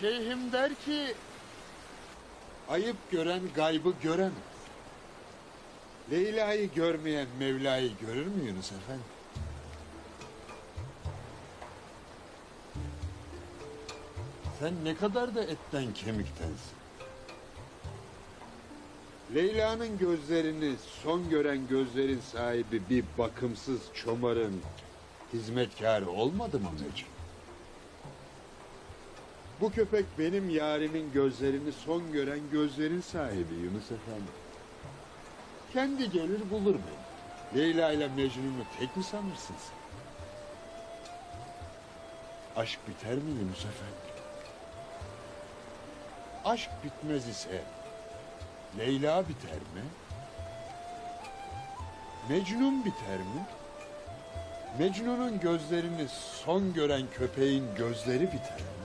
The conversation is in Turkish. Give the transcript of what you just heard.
Şeyhim der ki ayıp gören gaybı göremez. Leyla'yı görmeyen Mevla'yı görür mü Yunus Efendi? Sen ne kadar da etten kemiktensin. Leyla'nın gözlerini son gören gözlerin sahibi bir bakımsız çomarın hizmetkarı olmadı mı Mecnun? Bu köpek benim yarimin gözlerini son gören gözlerin sahibi Yunus Efendi. Kendi gelir bulur beni. Leyla ile Mecnun'u tek mi sanırsın sen? Aşk biter mi Yunus Efendi? Aşk bitmez ise Leyla biter mi? Mecnun biter mi? Mecnun'un gözlerini son gören köpeğin gözleri biter mi?